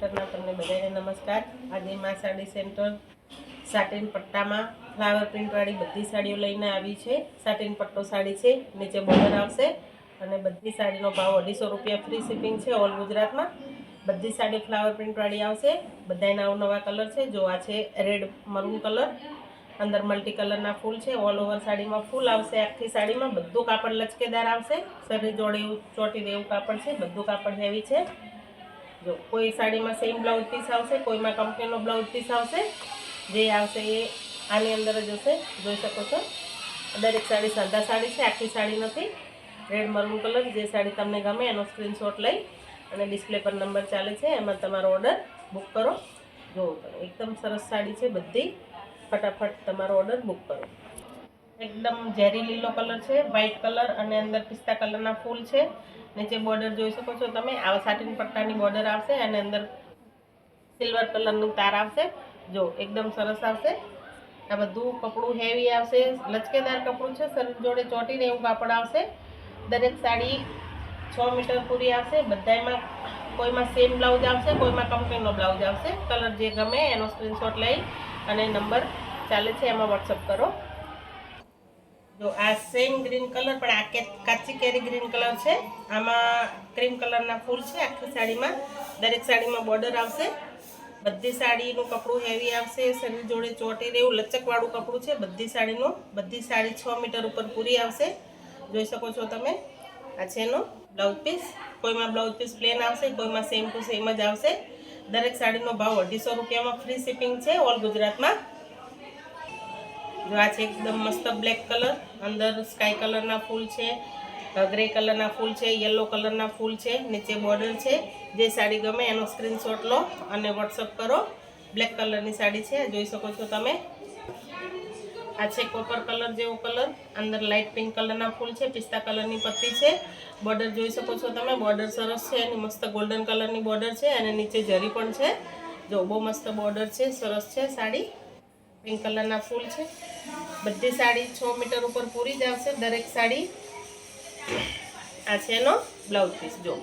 સેન્ટરના તમને બધાને નમસ્કાર. આજે મા સાડી સેન્ટર સાટીન પટ્ટામાં ફ્લાવર પ્રિન્ટવાળી બધી સાડીઓ લઈને આવી છે. સાટીન પટ્ટો સાડી છે, નીચે બોર્ડર આવશે અને બધી સાડીનો ભાવ અઢીસો રૂપિયા ફ્રી શિપિંગ છે ઓલ ગુજરાતમાં. બધી સાડી ફ્લાવર પ્રિન્ટવાળી આવશે. બધાના નવા કલર છે. જો આ છે રેડ મરૂન કલર અંદર મલ્ટી કલરના ફૂલ છે. ઓલ ઓવર સાડીમાં ફૂલ આવશે. આખી સાડીમાં બધું કાપડ લચકેદાર આવશે. શરીર જોડે એવું ચોટી એવું કાપડ છે. બધું કાપડ હેવી છે. જો કોઈ સાડીમાં સેમ બ્લાઉઝ પીસ આવશે, કોઈમાં કંપનીનો બ્લાઉઝ પીસ આવશે, જે આવશે એ આની અંદર જ હશે. જોઈ શકો છો? દરેક સાડી સાદા સાડી છે, આખી સાડી નથી. રેડ મરૂન કલર જે સાડી તમને ગમે એનો સ્ક્રીનશોટ લઈ અને ડિસ્પ્લે પર નંબર ચાલે છે, એમાં તમારો ઓર્ડર બુક કરો. જોવો એકદમ સરસ સાડી છે બધી. ફટાફટ તમારો ઓર્ડર બુક કરો. એકદમ ઝેરી લીલો કલર છે વ્હાઇટ કલર અને અંદર પિસ્તા કલરના ફૂલ છે. નીચે બોર્ડર જોઈ શકો છો તમે. આવા સાટીન પટ્ટાની બોર્ડર આવશે અને અંદર સિલ્વર કલરનું તાર આવશે. જો, એકદમ સરસ આવશે. આ બધું કપડું હેવી આવશે. લચકેદાર કપડું છે. શરીર જોડે ચોટીને એવું કાપડ આવશે. દરેક સાડી છ મીટર પૂરી આવશે. બધામાં કોઈમાં સેમ બ્લાઉઝ આવશે, કોઈમાં કંપનીનો બ્લાઉઝ આવશે. કલર જે ગમે એનો સ્ક્રીનશોટ લઈ અને નંબર ચાલે છે, એમાં વોટ્સઅપ કરો. જો આ સેમ ગ્રીન કલર પણ આ કાચી કેરી ગ્રીન કલર છે. આમાં ક્રીમ કલરના ફૂલ છે આખી સાડીમાં. દરેક સાડીમાં બોર્ડર આવશે. બધી સાડીનું કપડું હેવી આવશે, શરીર જોડે ચોટી રહેવું લચકવાળું કપડું છે બધી સાડીનું. બધી સાડી છ મીટર ઉપર પૂરી આવશે. જોઈ શકો છો તમે. આ છે એનો બ્લાઉઝ પીસ કોઈમાં બ્લાઉઝ પીસ પ્લેન આવશે, કોઈમાં સેમ ટુ સેમ જ આવશે. દરેક સાડીનો ભાવ અઢીસો રૂપિયામાં ફ્રી શિપિંગ છે, ઓલ ગુજરાતમાં. જો આ છે એકદમ મસ્ત બ્લેક કલર અંદર સ્કાય કલરના ફૂલ છે ગ્રે કલરના ફૂલ છે યલો કલરના ફૂલ છે, નીચે બોર્ડર છે. જે સાડી ગમે એનો સ્ક્રીનશોટ લો અને વોટ્સઅપ કરો. બ્લેક કલરની સાડી છે, જોઈ શકો છો તમે. આ છે કોપર કલર જેવો કલર અંદર લાઇટ પિંક કલરના ફૂલ છે, પિસ્તા કલરની પત્તી છે. બોર્ડર જોઈ શકો છો તમે બોર્ડર સરસ છે, એની મસ્ત ગોલ્ડન કલરની બોર્ડર છે અને નીચે જરી પણ છે. જો બહુ મસ્ત બોર્ડર છે, સરસ છે સાડી. પિંક કલરના ફૂલ છે. બધી સાડી છ મીટર ઉપર પૂરી જ આવશે દરેક સાડી. આ છે એનો બ્લાઉઝ પીસ, જો.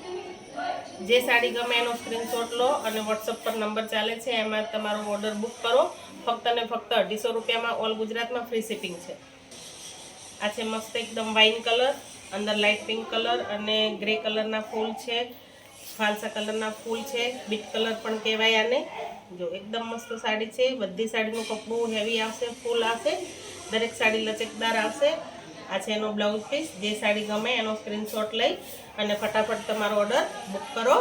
જે સાડી ગમે એનો સ્ક્રીનશોટ લો અને વોટ્સઅપ પર નંબર ચાલે છે, એમાં તમારો ઓર્ડર બુક કરો. ફક્ત ને ફક્ત અઢીસો રૂપિયામાં ઓલ ગુજરાતમાં ફ્રી શિપિંગ છે. આ છે મસ્ત એકદમ વાઇન કલર અંદર લાઇટ પિંક કલર અને ગ્રે કલરના ફૂલ છે. ફાલસા કલરના ફૂલ છે, બીટ કલર પણ કહેવાય આને. જો એકદમ મસ્ત સાડી છે, બધી સાડીનું કપડું હેવી આવશે ફૂલ આવશે. દરેક સાડી લચકદાર આવશે. આ છે એનો બ્લાઉઝ પીસ જે સાડી ગમે એનો સ્ક્રીનશોટ લઈ અને ફટાફટ તમારો ઓર્ડર બુક કરો.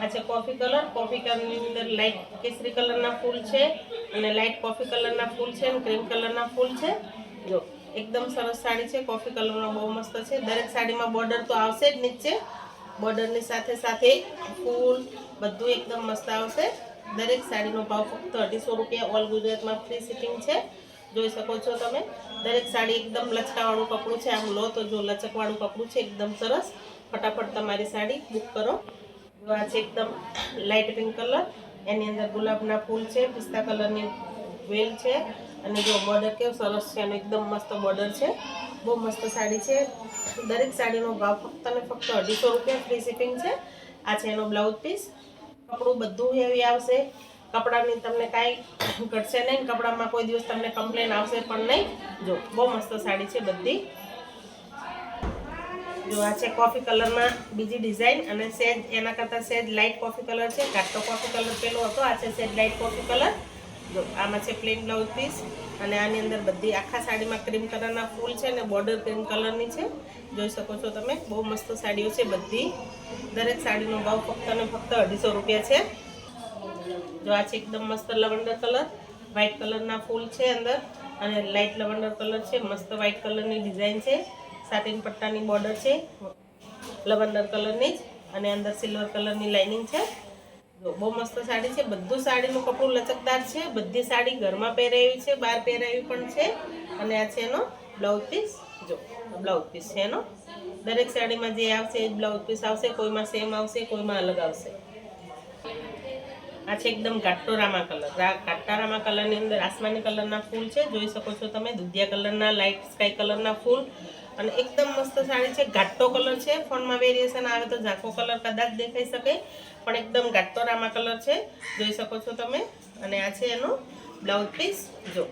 આ છે કોફી કલર કોફી કલરની અંદર લાઇટ કેસરી કલરના ફૂલ છે અને લાઇટ કોફી કલરના ફૂલ છે અને ક્રીમ કલરના ફૂલ છે. જો એકદમ સરસ સાડી છે. કોફી કલરનો બહુ મસ્ત છે. દરેક સાડીમાં બોર્ડર તો આવશે જ નીચે. બોર્ડરની સાથે સાથે ફૂલ બધું એકદમ મસ્ત આવશે. દરેક સાડીનો ભાવ ફક્ત અઢીસો રૂપિયા ઓલ ગુજરાતમાં ફ્રી સિટિંગ છે. જોઈ શકો છો તમે. દરેક સાડી એકદમ લચકાવાળું કપડું છે. આમ લો તો જો લચકવાળું કપડું છે, એકદમ સરસ. ફટાફટ તમારી સાડી બુક કરો. આ છે એકદમ લાઇટ પિંક કલર એની અંદર ગુલાબના ફૂલ છે, પિસ્તા કલરની વેલ છે. અને જો બોર્ડર કેવું સરસ છે અને એકદમ મસ્ત બોર્ડર છે. બહુ મસ્ત સાડી છે. દરેક સાડીનો ભાવ ફક્ત ને ફક્ત અઢીસો રૂપિયા ફ્રી શિપિંગ છે. આ છે એનો બ્લાઉઝ પીસ કપડું બધું હેવી આવશે. કપડાની તમને કાંઈ ઘટશે નહીં કપડામાં કોઈ દિવસ તમને કમ્પ્લેન આવશે પણ નહીં. જો, બહુ મસ્ત સાડી છે બધી. જો આ છે કોફી કલરમાં બીજી ડિઝાઇન અને સેજ એના કરતાં સેજ લાઇટ કોફી કલર છે. ઘાટો કોફી કલર પેલો હતો. આ છે સેજ લાઇટ કોફી કલર જો આમાં છે પ્લેન બ્લાઉઝ પીસ અને આની અંદર બધી આખા સાડીમાં ક્રીમ કલરના ફૂલ છે અને બોર્ડર ક્રીમ કલરની છે. જોઈ શકો છો તમે, બહુ મસ્ત સાડીઓ છે બધી. દરેક સાડીનો ભાવ ફક્ત અને ફક્ત અઢીસો રૂપિયા છે. જો આ છે એકદમ મસ્ત લવંડર કલર વ્હાઇટ કલરના ફૂલ છે અંદર અને લાઇટ લવંડર કલર છે, મસ્ત વ્હાઇટ કલરની ડિઝાઇન છે. સાટીન પટ્ટાની બોર્ડર છે, લવંડર કલરની જ અને અંદર સિલ્વર કલરની લાઇનિંગ છે. બહુ મસ્ત સાડી છે. બધું સાડીનું કપડું લચકદાર છે. બધી સાડી ઘરમાં પહેરાવી છે, બહાર પહેરાવી પણ છે. અને આ છે એનો બ્લાઉઝ પીસ જો બ્લાઉઝ પીસ છે એનો. દરેક સાડીમાં જે આવશે એ બ્લાઉઝ પીસ આવશે, કોઈમાં સેમ આવશે, કોઈમાં અલગ આવશે. આ છે એકદમ ઘાટોરામા કલર. આ ઘાટારામા કલરની અંદર આસમાની કલરના ફૂલ છે. જોઈ શકો છો તમે, દુધિયા કલરના લાઇટ સ્કાય કલરના ફૂલ. અને એકદમ મસ્ત સાડી છે. ઘાટો કલર છે. ફોનમાં વેરિએશન આવે તો ઝાંખો કલર કદાચ દેખાઈ શકે, પણ એકદમ ઘાટોરામા કલર છે. જોઈ શકો છો તમે. અને આ છે એનો બ્લાઉઝ પીસ. જો.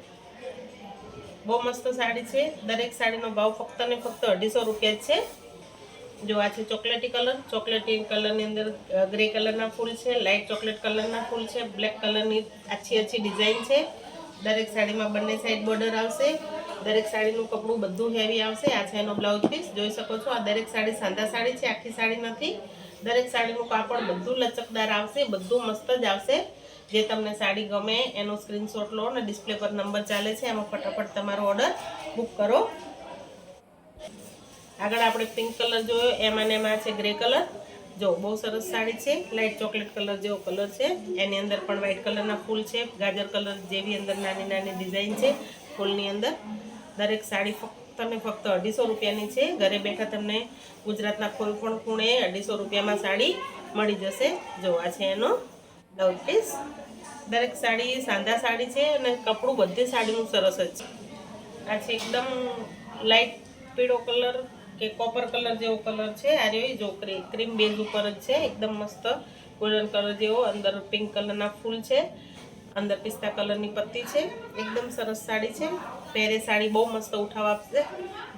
બહુ મસ્ત સાડી છે. દરેક સાડીનો ભાવ ફક્ત ને ફક્ત અઢીસો રૂપિયા છે. જો આ છે ચોકલેટી કલર. ચોકલેટી કલરની અંદર ગ્રે કલરના ફૂલ છે લાઇટ ચોકલેટ કલરના ફૂલ છે, બ્લેક કલરની આછી આછી ડિઝાઇન છે. દરેક સાડીમાં બંને સાઈડ બોર્ડર આવશે. દરેક સાડીનું કપડું બધું હેવી આવશે. આ છે એનો બ્લાઉઝ પીસ. જોઈ શકો છો, આ દરેક સાડી સાંધા સાડી છે, આખી સાડી નથી. દરેક સાડીનું કાપડ બધું લચકદાર આવશે, બધું મસ્ત જ આવશે. જે તમને સાડી ગમે એનો સ્ક્રીનશોટ લો અને ડિસ્પ્લે પર નંબર ચાલે છે, એમાં ફટાફટ તમારો ઓર્ડર બુક કરો. આગળ આપણે પિંક કલર જોયો, એમાં ને એમાં છે ગ્રે કલર. જો, બહુ સરસ સાડી છે લાઇટ ચોકલેટ કલર જેવો કલર છે. એની અંદર પણ વ્હાઇટ કલરના ફૂલ છે, ગાજર કલર જેવી અંદર નાની નાની ડિઝાઇન છે ફૂલની અંદર. દરેક સાડી ફક્ત ને ફક્ત અઢીસો રૂપિયાની છે. ઘરે બેઠા તમને ગુજરાતના કોઈ પણ ખૂણે અઢીસો રૂપિયામાં સાડી મળી જશે. જો, આ છે એનો બ્લાઉઝ પીસ દરેક સાડી સાંધા સાડી છે અને કપડું બધી સાડીનું સરસ જ છે. આ છે એકદમ લાઇટ પીળો કલર કે કોપર કલર જેવો કલર છે, આ રહ્યો જો ક્રીમ બેઝ ઉપર જ છે, એકદમ મસ્ત. ગોલ્ડન કલર જેવો, અંદર પિંક કલરના ફૂલ છે. અંદર પિસ્તા કલરની પત્તી છે. એકદમ સરસ સાડી છે. પહેરે સાડી બહુ મસ્ત ઉઠાવ આપશે.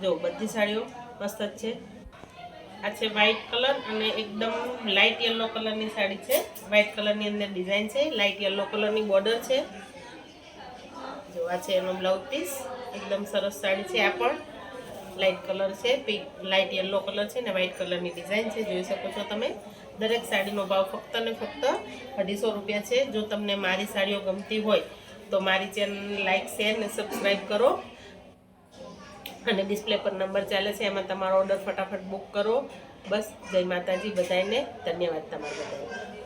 જો, બધી સાડીઓ મસ્ત જ છે. આ છે વ્હાઇટ કલર અને એકદમ લાઇટ યલો કલરની સાડી છે. વ્હાઇટ કલરની અંદર ડિઝાઇન છે. લાઇટ યલો કલરની બોર્ડર છે. જો, આ છે એનો બ્લાઉઝ પીસ એકદમ સરસ સાડી છે આ પણ. લાઇટ કલર છે, પિંક લાઇટ યલો કલર છે ને વ્હાઇટ કલરની ડિઝાઇન છે, જોઈ શકો છો તમે. દરેક સાડીનો ભાવ ફક્ત ને ફક્ત અઢીસો રૂપિયા છે. જો તમને મારી સાડીઓ ગમતી હોય તો મારી ચેનલ લાઇક શેર ને સબસ્ક્રાઈબ કરો. અને ડિસ્પ્લે પર નંબર ચાલે છે, એમાં તમારો ઓર્ડર ફટાફટ બુક કરો. બસ, જય માતાજી બધાને ધન્યવાદ તમારા. બધાને